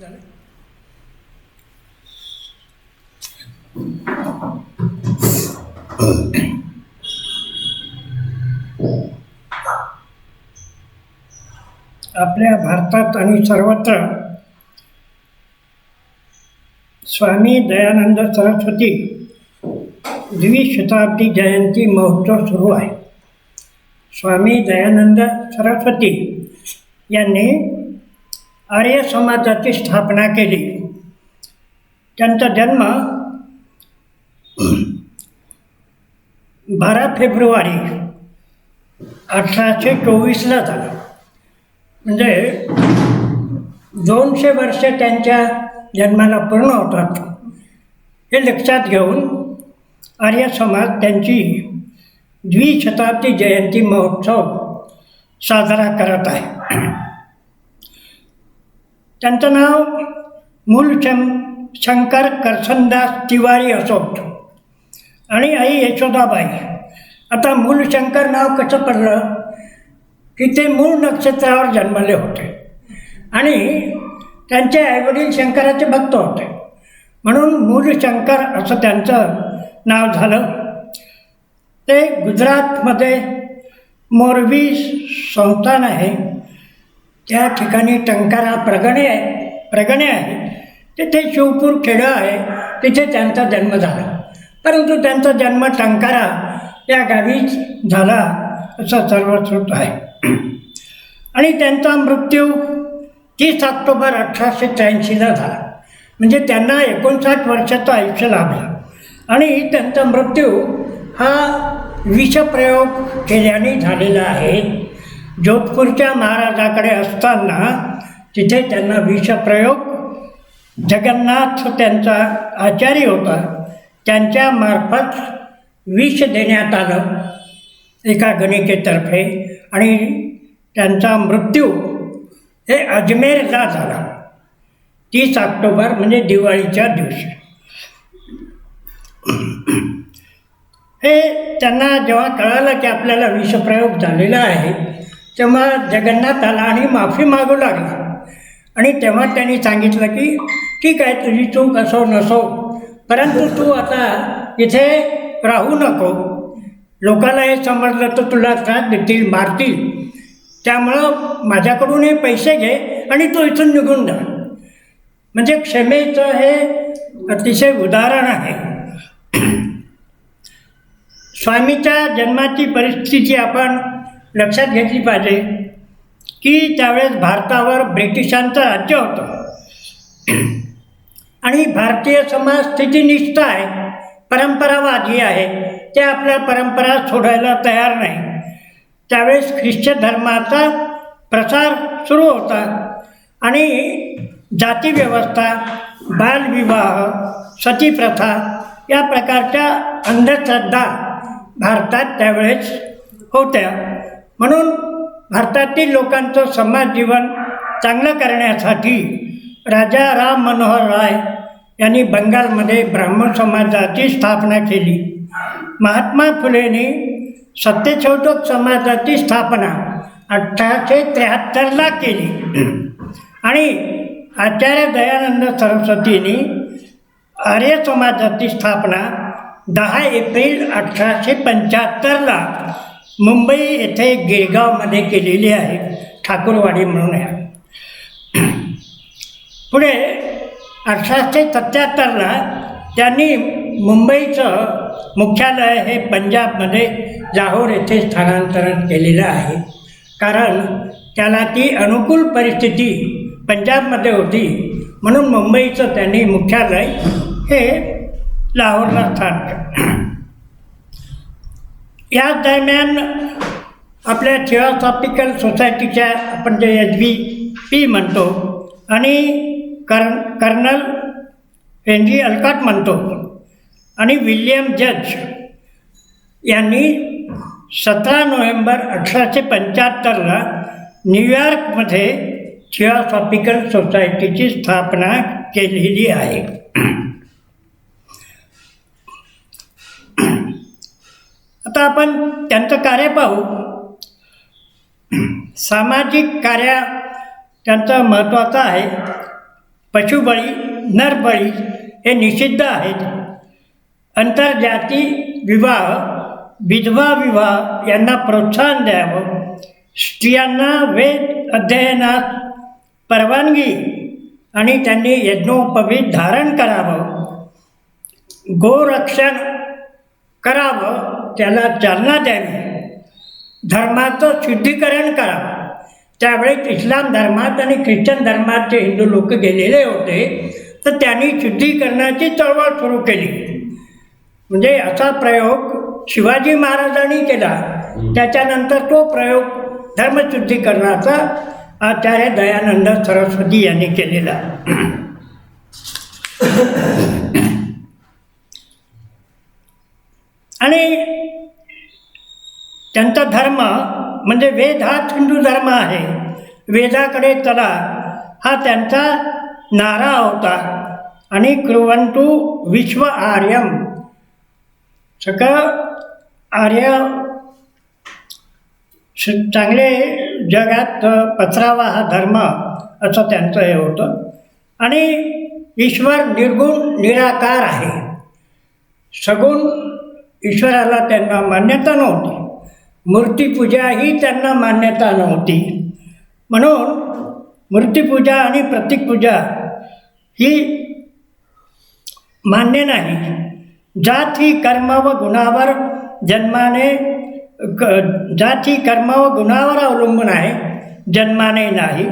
झालं. आपल्या भारतात आणि सर्वत्र स्वामी दयानंद सरस्वती द्विशताब्दी जयंती महोत्सव सुरू आहे. स्वामी दयानंद सरस्वती यांनी आर्य समाजाची स्थापना केली. त्यांचा जन्म बारा फेब्रुवारी अठराशे चोवीसला झाला. म्हणजे दोनशे वर्ष त्यांच्या जन्माला पूर्ण होतात. हे लक्षात घेऊन आर्य समाज त्यांची द्विशताब्दी जयंती महोत्सव साजरा करत आहे. त्यांचं नाव मूलशं शंकर करसनदास तिवारी असोत आणि आई यशोदाबाई. आता मूलशंकर नाव कसं पडलं? की ते मूळ नक्षत्रावर जन्मले होते. आणि त्यांचे आईवडील शंकराचे भक्त होते. म्हणून मूलशंकर असं त्यांचं नाव झालं. ते गुजरातमध्ये मोरबी संस्थान आहे. त्या ठिकाणी टंकारा प्रगणे आहे प्रगणे आहे तिथे शिवपूर खेडं आहे तिथे त्यांचा जन्म झाला. परंतु त्यांचा जन्म टंकारा या गावीच झाला असं सर्वश्रुत आहे. आणि त्यांचा मृत्यू तीस ऑक्टोबर अठराशे त्र्याऐंशीला झाला. म्हणजे त्यांना एकोणसाठ वर्षाचं आयुष्य लाभलं आणि त्यांचा मृत्यू हा विषप्रयोग केल्याने झालेला आहे. जोधपूरच्या महाराजाकडे असताना तिथे त्यांना विषप्रयोग जगन्नाथ त्यांचा आचार्य होता. त्यांच्या मार्फत विष देण्यात आलं एका गणिकेतर्फे आणि त्यांचा मृत्यू हे अजमेरला झाला. तीस ऑक्टोबर म्हणजे दिवाळीच्या दिवशी. हे त्यांना जेव्हा कळालं की आपल्याला विषप्रयोग झालेला आहे तेव्हा जगन्नाथ आला आणि माफी मागू लागला. आणि तेव्हा त्यांनी सांगितलं की ठीक आहे तुझी चूक असो नसो. परंतु तू आता इथे राहू नको. लोकांना हे समजलं तर तुला त्रास देतील मारतील. त्यामुळं माझ्याकडून हे पैसे घे आणि तू इथून निघून जा. म्हणजे क्षमेचं हे अतिशय उदाहरण आहे. स्वामीच्या जन्माची परिस्थिती आपण लक्षात घेतली पाहिजे की त्यावेळेस भारतावर ब्रिटिशांचं राज्य होतं. आणि भारतीय समाज स्थितीनिष्ठ आहे परंपरावादी आहे ते आपल्या परंपरा सोडायला तयार नाही. त्यावेळेस ख्रिश्चन धर्माचा प्रसार सुरू होता आणि जातीव्यवस्था बालविवाह सतीप्रथा या प्रकारच्या अंधश्रद्धा भारतात त्यावेळेस होत्या. म्हणून भारतातील लोकांचं समाज जीवन चांगलं करण्यासाठी राजा राम मनोहर राय यांनी बंगालमध्ये ब्राह्मण समाजाची स्थापना केली. महात्मा फुलेंनी सत्यशोधक समाजाची स्थापना अठराशे त्र्याहत्तरला केली. आणि आचार्य दयानंद सरस्वतींनी आर्य समाजाची स्थापना दहा एप्रिल अठराशे पंच्याहत्तरला मुंबई येथे गिरगावमध्ये केलेली आहे. ठाकूरवाडी म्हणून आहे पुढे अठराशे सत्याहत्तरला त्यांनी मुंबईचं मुख्यालय हे पंजाबमध्ये जाहोर येथे स्थानांतरण केलेलं आहे. कारण त्याला ती अनुकूल परिस्थिती पंजाबमध्ये होती. म्हणून मुंबईचं त्यांनी मुख्यालय हे लाहोरला स्थान या दरम्यान आपल्या थिओसॉफिकल सोसायटीच्या आपण जे एच बी पी म्हणतो आणि कर कर्नल हेनरी अल्काट म्हणतो आणि विल्यम जज यांनी सतरा नोव्हेंबर अठराशे पंच्याहत्तरला न्यूयॉर्कमध्ये थिओसॉफिकल सोसायटीची स्थापना केलेली आहे. आता आपण त्यांचं कार्य पाहू. सामाजिक कार्य त्यांचं महत्त्वाचं आहे. पशुबळी नरबळी हे निषिद्ध आहेत. आंतरजाती विवाह विधवा विवाह यांना प्रोत्साहन द्यावं. स्त्रियांना वेद अध्ययनात परवानगी आणि त्यांनी यज्ञोपवीत धारण करावं. गोरक्षण करावं. त्याला चालना द्यावी. धर्माचं शुद्धीकरण करावं त्यावेळेस इस्लाम धर्मात आणि ख्रिश्चन धर्मात जे हिंदू लोक गेलेले होते तर त्यांनी शुद्धीकरणाची चळवळ सुरू केली. म्हणजे असा प्रयोग शिवाजी महाराजांनी केला. त्याच्यानंतर तो प्रयोग धर्मशुद्धीकरणाचा आचार्य दयानंद सरस्वती यांनी केलेला. आणि त्यांचा धर्म म्हणजे वेद हाच हिंदू धर्म आहे वेदाकडे चला हा त्यांचा नारा होता. आणि कृवंतू विश्व आर्यम. सगळं आर्य चांगले जगात पसरावा हा धर्म असं त्यांचं हे होतं. आणि ईश्वर निर्गुण निराकार आहे. सगुण ईश्वराला त्यांना मान्यता नव्हती. मूर्तीपूजा ही त्यांना मान्यता नव्हती. म्हणून मूर्तीपूजा आणि प्रतीकपूजा ही मान्य नाही. जात ही कर्म व गुणावर जन्माने क जात ही कर्म व गुणावर अवलंबून आहे जन्माने नाही.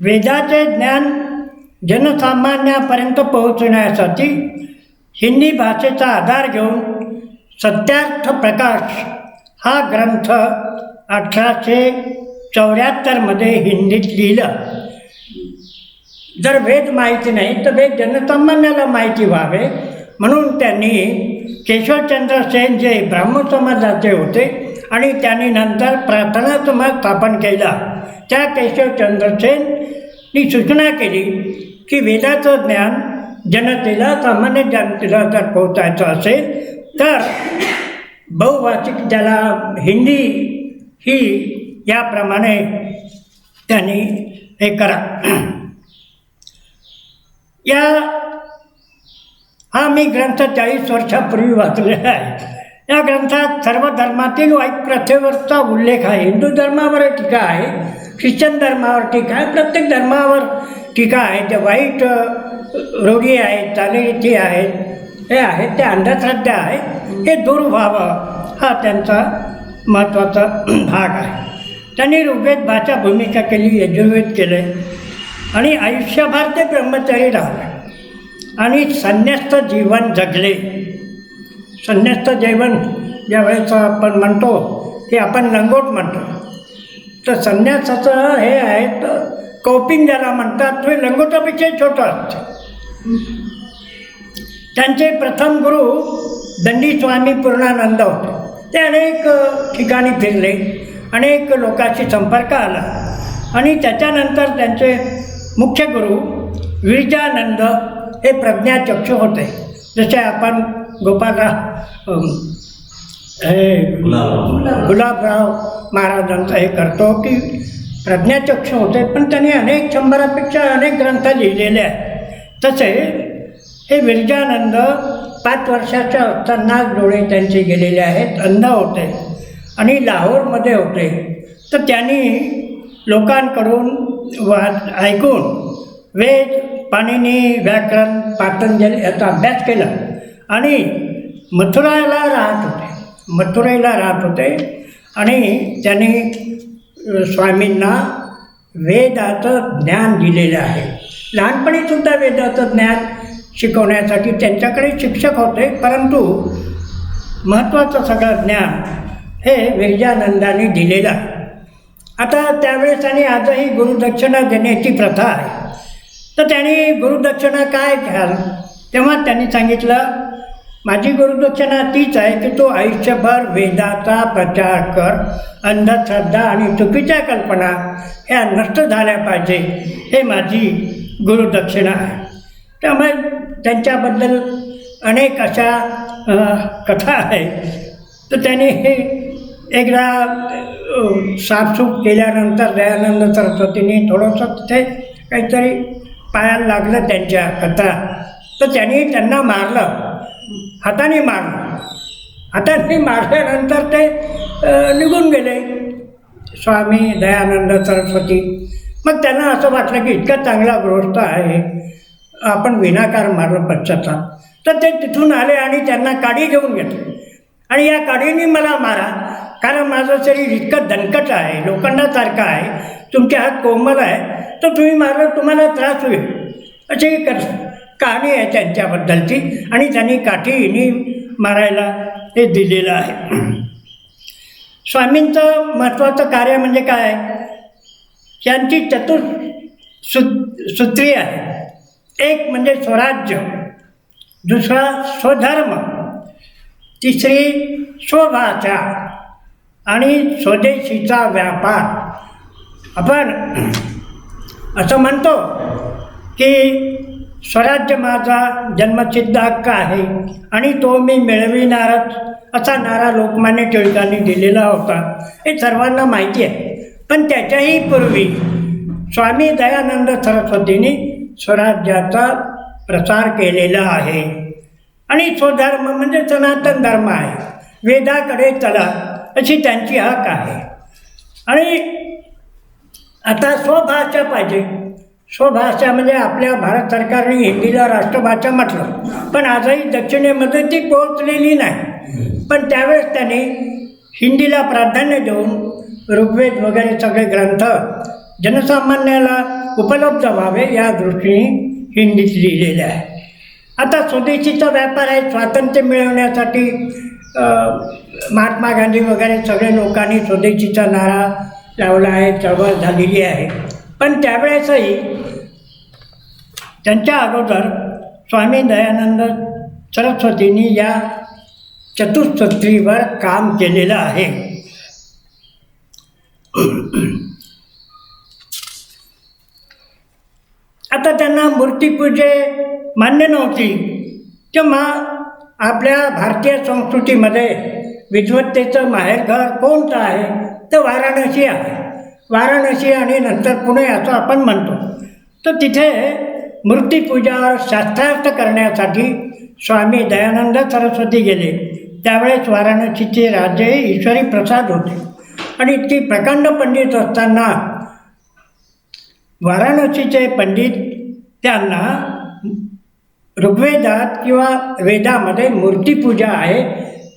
वेदाचे ज्ञान जनसामान्यापर्यंत पोहोचण्यासाठी हिंदी भाषेचा आधार घेऊन सत्यार्थ प्रकाश हा ग्रंथ अठराशे चौऱ्याहत्तरमध्ये हिंदीत लिहिलं. जर वेद माहिती नाही तर वेद जनसामान्याला माहिती व्हावे. म्हणून त्यांनी केशवचंद्र सेन जे ब्राह्मण समाजाचे होते आणि त्यांनी नंतर प्रार्थना समाज स्थापन केला. त्या केशवचंद्र सेननी सूचना केली की वेदाचं ज्ञान जनतेला सामान्य जनतेला जर पोहोचायचं असेल तर बहुभाषिक ज्याला हिंदी ही याप्रमाणे त्यांनी हे करा. या हा मी ग्रंथ चाळीस वर्षापूर्वी वाचलेला आहे. या ग्रंथात सर्व धर्मातील वाईट प्रथेवरचा उल्लेख आहे. हिंदू धर्मावर टीका आहे ख्रिश्चन धर्मावर टीका आहे प्रत्येक धर्मावर टीका आहे. जे वाईट रोगी आहेत चालीरीती आहेत हे आहेत ते अंधश्रद्धा आहे. हे दूर व्हावं हा त्यांचा महत्त्वाचा भाग आहे. त्यांनी ऋग्वेद भाषा भूमिका केली यजुर्वेद केले आणि आयुष्यभर ते ब्रह्मचारी राहिले. आणि संन्यस्त जीवन जगले. संन्यस्त जीवन ज्या वेळेस आपण म्हणतो हे आपण लंगोट म्हणतो. तर संन्यासाचं हे आहे तर कौपिंग ज्याला म्हणतात ते लंगोटापेक्षा छोटा असतं. त्यांचे प्रथम गुरु दंडी स्वामी पूर्णानंद होते. ते अनेक ठिकाणी फिरले अनेक लोकांशी संपर्क आला. आणि त्याच्यानंतर त्यांचे मुख्य गुरु विरजानंद हे प्रज्ञाचक्षु होते. जसे आपण गोपालराव अम, हे. गुलाबराव महाराजांचं हे करतो की प्रज्ञाचक्षु होते. पण त्यांनी अनेक शंभरापेक्षा अनेक ग्रंथ लिहिलेले आहेत. तसे हे विरजानंद पाच वर्षाच्या असताना डोळे त्यांचे गेलेले आहेत अंध होते आणि लाहोरमध्ये होते. तर त्यांनी लोकांकडून वा ऐकून वेद पाणिनी व्याकरण पातंजली याचा अभ्यास केला आणि मथुराला राहत होते. मथुरेला राहत होते आणि त्यांनी स्वामींना वेदाचं ज्ञान दिलेलं आहे. लहानपणीसुद्धा वेदाचं ज्ञान शिकवण्यासाठी त्यांच्याकडे शिक्षक होते परंतु महत्त्वाचं सगळं ज्ञान हे विरजानंदाने दिलेलं आहे. आता त्यावेळेस आणि आजही गुरुदक्षिणा देण्याची प्रथा आहे. तर त्यांनी गुरुदक्षिणा काय घ्याल? तेव्हा त्यांनी सांगितलं माझी गुरुदक्षिणा तीच आहे की तो आयुष्यभर वेदाचा प्रचार कर अंधश्रद्धा आणि चुकीच्या कल्पना ह्या नष्ट झाल्या पाहिजे हे माझी गुरुदक्षिणा आहे. त्यामुळे त्यांच्याबद्दल अनेक अशा कथा आहेत. तर त्यांनी हे एकदा साफसूफ केल्यानंतर दयानंद सरस्वतीने थोडंसं तिथे काहीतरी पायाला लागलं त्यांच्या कथा. तर त्यांनी त्यांना मारलं. हाताने मारलं. हाताने मारल्यानंतर ते निघून गेले. स्वामी दयानंद सरस्वती. मग त्यांना असं वाटलं की इतका चांगला गृहस्थ आहे. आपण विनाकार मारलं पश्चाताप. तर ते तिथून आले आणि त्यांना काडी घेऊन घेतली. आणि या काडीने मला मारा. कारण माझं शरीर इतकं दणकट आहे लोखंडासारखं आहे तुमचे हात कोमल आहे. तर तुम्ही मारलं तुम्हाला त्रास होईल. अशी एक कहाणी आहे त्यांच्याबद्दलची. आणि त्यांनी काठीने मारायला हे दिलेलं आहे. स्वामींचं महत्त्वाचं कार्य म्हणजे काय? त्यांची चतुर् सु सूत्री आहे. एक म्हणजे स्वराज्य दुसरा स्वधर्म तिसरी स्वभाषा आणि स्वदेशीचा व्यापार. आपण असं म्हणतो की स्वराज्य माझा जन्मसिद्ध हक्क आहे आणि तो मी मिळविणारच असा नारा लोकमान्य टिळकांनी दिलेला होता. हे सर्वांना माहिती आहे. पण त्याच्याही पूर्वी स्वामी दयानंद सरस्वतींनी स्वराज्याचा प्रसार केलेला आहे. आणि स्वधर्म म्हणजे सनातन धर्म आहे. वेदाकडे चला अशी त्यांची हक आहे. आणि आता स्वभाषा पाहिजे. स्वभाषा म्हणजे आपल्या भारत सरकारने हिंदीला राष्ट्रभाषा म्हटलं. पण आजही दक्षिणेमध्ये ती पोहोचलेली नाही. पण त्यावेळेस त्याने हिंदीला प्राधान्य देऊन ऋग्वेद वगैरे सगळे ग्रंथ जनसामान्याला उपलब्ध व्हावे या दृष्टीने हिंदीत लिहिलेले आहे. आता स्वदेशीचा व्यापार आहे स्वातंत्र्य मिळवण्यासाठी महात्मा गांधी वगैरे सगळे लोकांनी स्वदेशीचा नारा लावला आहे चळवळ झालेली आहे. पण त्यावेळेसही त्यांच्या अगोदर स्वामी दयानंद सरस्वतींनी या चतुःसूत्रीवर काम केलेलं आहे. आता त्यांना मूर्तीपूजे मान्य नव्हती. तेव्हा आपल्या भारतीय संस्कृतीमध्ये विद्वत्तेचं माहेरघर कोणतं आहे? तर वाराणसी आहे. वाराणसी आणि नंतर पुणे असं आपण म्हणतो. तर तिथे मूर्तीपूजा शास्त्रार्थ करण्यासाठी स्वामी दयानंद सरस्वती गेले. त्यावेळेस वाराणसीचे राजे ईश्वरी प्रसाद होते. आणि इतकी प्रकांड पंडित असताना वाराणसीचे पंडित त्यांना ऋग्वेदात किंवा वेदामध्ये मूर्तीपूजा आहे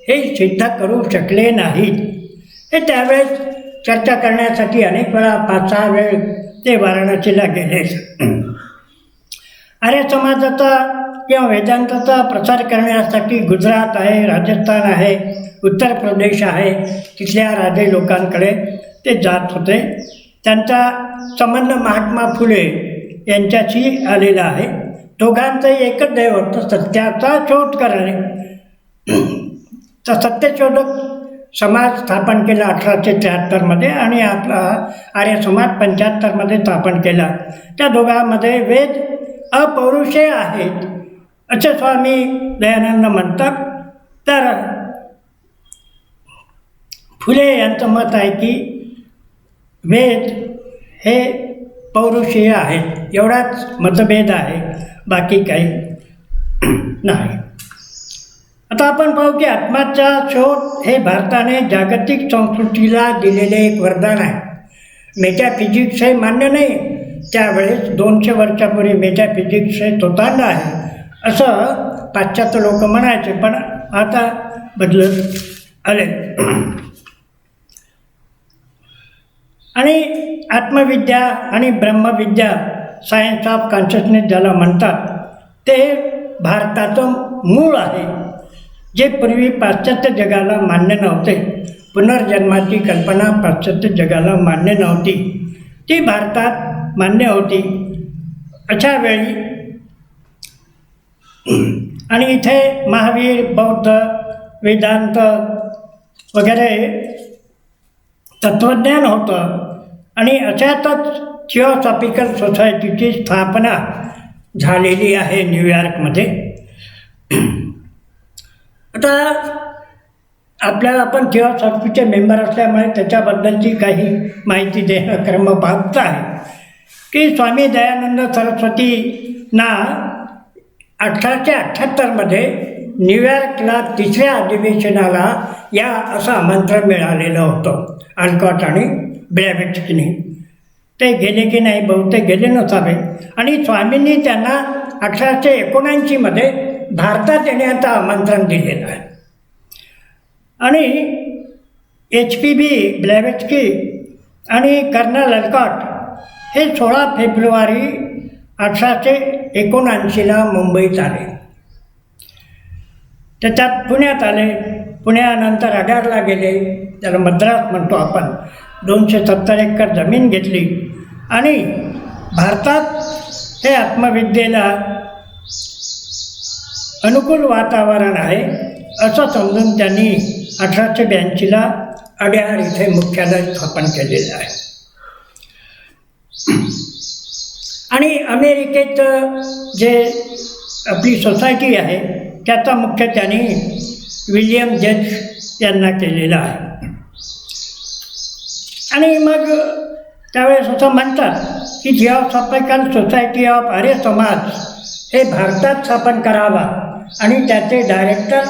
हे सिद्ध करू शकले नाहीत. हे त्यावेळेस चर्चा करण्यासाठी अनेक वेळा पाच सहा वेळ ते वाराणसीला गेले. आर्य समाजाचा किंवा वेदांताचा प्रसार करण्यासाठी गुजरात आहे राजस्थान आहे उत्तर प्रदेश आहे तिथल्या राजे लोकांकडे ते जात होते. त्यांचा संबंध महात्मा फुले यांच्याशी आलेला आहे. दोघांचंही एकच दैव होतं सत्याचा शोध करणे. तर सत्यशोधक समाज स्थापन केला अठराशे त्र्याहत्तरमध्ये आणि आपला आर्य समाज पंच्याहत्तरमध्ये स्थापन केला. त्या दोघांमध्ये वेद अपौरुषे आहेत असे स्वामी दयानंद म्हणतात. तर फुले यांचं मत आहे की वेद हे पौरुषीय आहेत एवढाच मतभेद आहे. बाकी काही नाही. आता आपण पाहू की आत्माचा शोध हे भारताने जागतिक संस्कृतीला दिलेले एक वरदान आहे. मेटाफिजिक्स हे मान्य नाही. त्यावेळेस दोनशे वर्षापूर्वी मेटाफिजिक्स हे तोतांड आहे. असं पाश्चात्य लोक म्हणायचे पण आता बदलत आले. आणि आत्मविद्या आणि ब्रह्मविद्या सायन्स ऑफ कॉन्शियसनेस ज्याला म्हणतात ते भारताचं मूळ आहे जे पूर्वी पाश्चात्य जगाला मान्य नव्हते. पुनर्जन्माची कल्पना पाश्चात्य जगाला मान्य नव्हती. ती भारतात मान्य होती. अशा वेळी आणि इथे महावीर बौद्ध वेदांत वगैरे तत्त्वज्ञान होतं. आणि अशातच थिओसॉफिकल सोसायटीची स्थापना झालेली आहे न्यूयॉर्कमध्ये आता आपल्याला आपण थिओसॉफीचे मेंबर असल्यामुळे त्याच्याबद्दलची काही माहिती देणं क्रमप्राप्त आहे. की स्वामी दयानंद सरस्वतींना अठराशे अठ्ठ्याहत्तरमध्ये न्यूयॉर्कला तिसऱ्या अधिवेशनाला या असं आमंत्रण मिळालेलं होतं. अल्कॉट आणि ब्लॅबेट्सकीने ते गेले की नाही बहुतेक गेले नसावे. आणि स्वामींनी त्यांना अठराशे एकोणऐंशीमध्ये भारतात येण्याचं आमंत्रण दिलेलं आहे. आणि एच पी बी ब्लॅवेट्सकी आणि कर्नल अल्कॉट हे सोळा फेब्रुवारी अठराशे एकोणऐंशीला मुंबईत आले. त्याच्यात पुण्यात आले. पुण्यानंतर अडारला गेले. त्याला मद्रास म्हणतो आपण. दोनशे सत्तर एकर जमीन घेतली. आणि भारतात हे आत्मविद्येला अनुकूल वातावरण आहे असं समजून त्यांनी अठराशे ब्याऐंशीला अड्यार इथे मुख्यालय स्थापन केलेलं आहे. आणि अमेरिकेत जे आपली सोसायटी आहे त्याचा मुख्य त्यांनी विलियम जज यांना केलेला आहे. आणि मग त्यावेळेस असं म्हणतात की जिओसॉफिकल सोसायटी ऑफ आर्य समाज हे भारतात स्थापन करावा. आणि त्याचे डायरेक्टर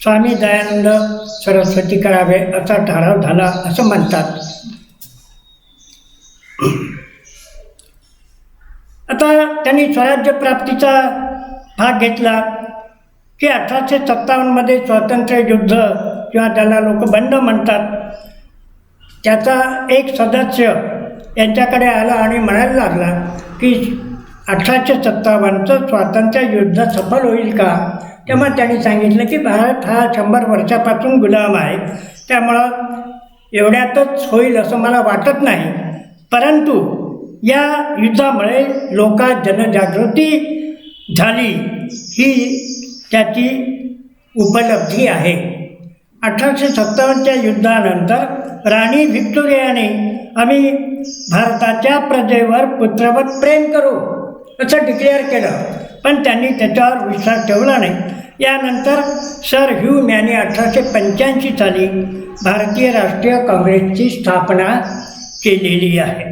स्वामी दयानंद सरस्वती करावे असा ठराव झाला असं म्हणतात. आता त्यांनी स्वराज्य प्राप्तीचा भाग घेतला. की अठराशे सत्तावन्नमध्ये स्वातंत्र्य युद्ध किंवा त्याला लोक बंड म्हणतात. त्याचा एक सदस्य यांच्याकडे आला आणि म्हणायला लागला की अठराशे सत्तावन्नचं स्वातंत्र्य युद्ध सफल होईल का? तेव्हा त्यांनी सांगितलं की भारत हा शंभर वर्षापासून गुलाम आहे. त्यामुळं एवढ्यातच होईल असं मला वाटत नाही. परंतु या युद्धामुळे लोकात जनजागृती झाली. ही त्याची उपलब्धी आहे. अठराशे सत्तावन्नच्या युद्धानंतर राणी व्हिक्टोरियाने आम्ही भारताच्या प्रजेवर पुत्रवत प्रेम करू असं डिक्लेअर केलं. पण त्यांनी त्याच्यावर विश्वास ठेवला नाही. यानंतर सर ह्यूम यांनी अठराशे पंच्याऐंशी साली भारतीय राष्ट्रीय काँग्रेसची स्थापना केलेली आहे.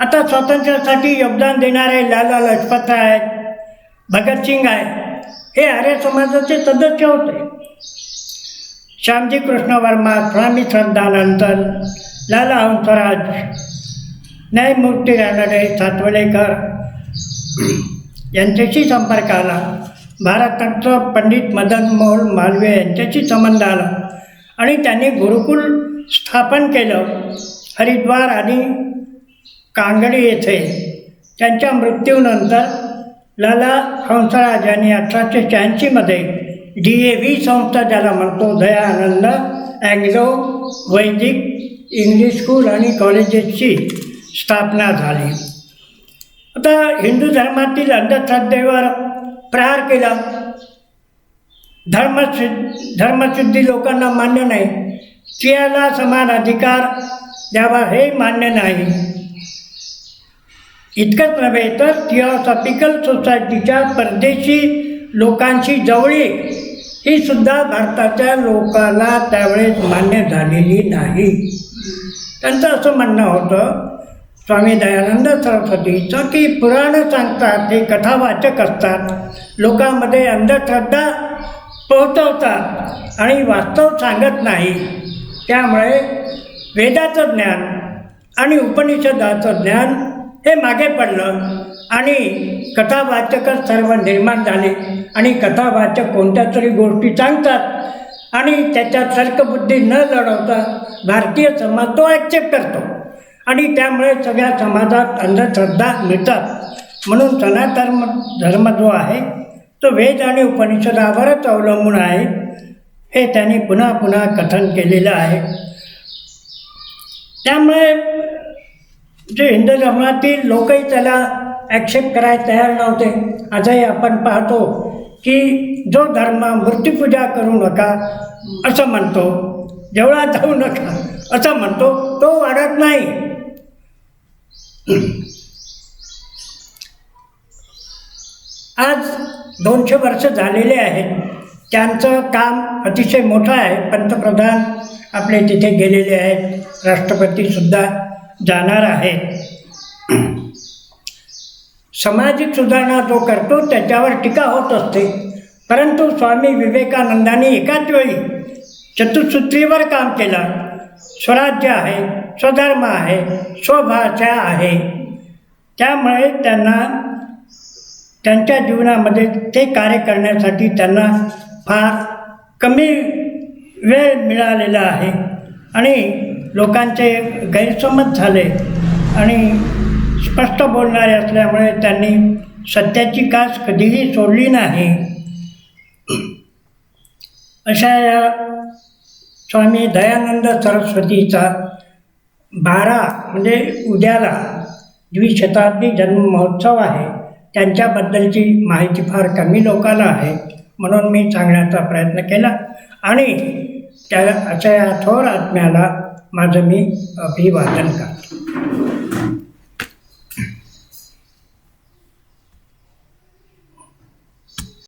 आता स्वातंत्र्यासाठी योगदान देणारे लाला लजपतराय आहेत भगतसिंग आहे. हे आर्य समाजाचे सदस्य होते. श्यामजी कृष्ण वर्मा स्वामी श्रद्धानंतर लाला हंसराज न्यायमूर्ती रानडे सातवलेकर यांच्याशी संपर्क आला. भारतरत्न पंडित मदन मोहन मालवीय यांच्याशी संबंध आला. आणि त्यांनी गुरुकुल स्थापन केलं हरिद्वार आणि कांगडी येथे. त्यांच्या मृत्यूनंतर लाला हंसराज यांनी अठराशे शहाऐंशीमध्ये डी ए व्ही संस्था ज्याला म्हणतो Dayanand Anglo Vedic English school आणि कॉलेजेसची स्थापना झाली. आता हिंदू धर्मातील अंधश्रद्धेवर प्रहार केला. धर्मशु धर्मशुद्धी लोकांना मान्य नाही. स्त्रियाला समान अधिकार द्यावा हे मान्य नाही. इतकंच नव्हे तर थिओसॉफिकल सोसायटीच्या परदेशी लोकांशी जवळी. ही सुद्धा भारताच्या लोकाला त्यावेळेस मान्य झालेली नाही. त्यांचं असं म्हणणं होतं स्वामी दयानंद सरस्वतीचं की पुराणं सांगतात ते कथावाचक असतात. लोकांमध्ये अंधश्रद्धा पोहोचवतात आणि वास्तव सांगत नाही. त्यामुळे वेदाचं ज्ञान आणि उपनिषदाचं ज्ञान हे मागे पडलं आणि कथावाचकच सर्व निर्माण झाले. आणि कथावाचक कोणत्या तरी गोष्टी सांगतात आणि त्याच्यात तर्कबुद्धी न लढवता भारतीय समाज तो ॲक्सेप्ट करतो. आणि त्यामुळे सगळ्या समाजात अंधश्रद्धा मिळतात. म्हणून सनातन धर्म जो आहे तो वेद आणि उपनिषदावरच अवलंबून आहे. हे त्यांनी पुन्हा पुन्हा कथन केलेलं आहे. त्यामुळे जे हिंदू धर्मातील लोकही त्याला ॲक्सेप्ट करायला तयार नव्हते. आजही आपण पाहतो की जो धर्म मूर्तीपूजा करू नका असं म्हणतो. देवळात जाऊ नका असं म्हणतो. तो वाढत नाही. आज दोनशे वर्ष झालेले आहेत. त्यांचं काम अतिशय मोठं आहे. पंतप्रधान आपले तिथे गेलेले आहेत. राष्ट्रपतीसुद्धा जाणार आहेत सामाजिक सुधारणा जो करतो त्याच्यावर टीका होत असते. परंतु स्वामी विवेकानंदांनी एकाच वेळी चतुसूत्रीवर काम केलं. स्वराज्य आहे स्वधर्म आहे स्वभाषा आहे. त्यामुळे त्यांना त्यांच्या जीवनामध्ये ते कार्य करण्यासाठी त्यांना फार कमी वेळ मिळालेला आहे. आणि लोकांचे गैरसमज झाले आणि स्पष्ट बोलणारे असल्यामुळे त्यांनी सत्याची कास कधीही सोडली नाही. अशा या स्वामी दयानंद सरस्वतीचा बारा म्हणजे उद्याला द्विशताब्दी जन्म महोत्सव आहे. त्यांच्याबद्दलची माहिती फार कमी लोकांना आहे म्हणून मी सांगण्याचा प्रयत्न केला. आणि त्या अशा या थोर आत्म्याला माझं मी अभिवादन करतो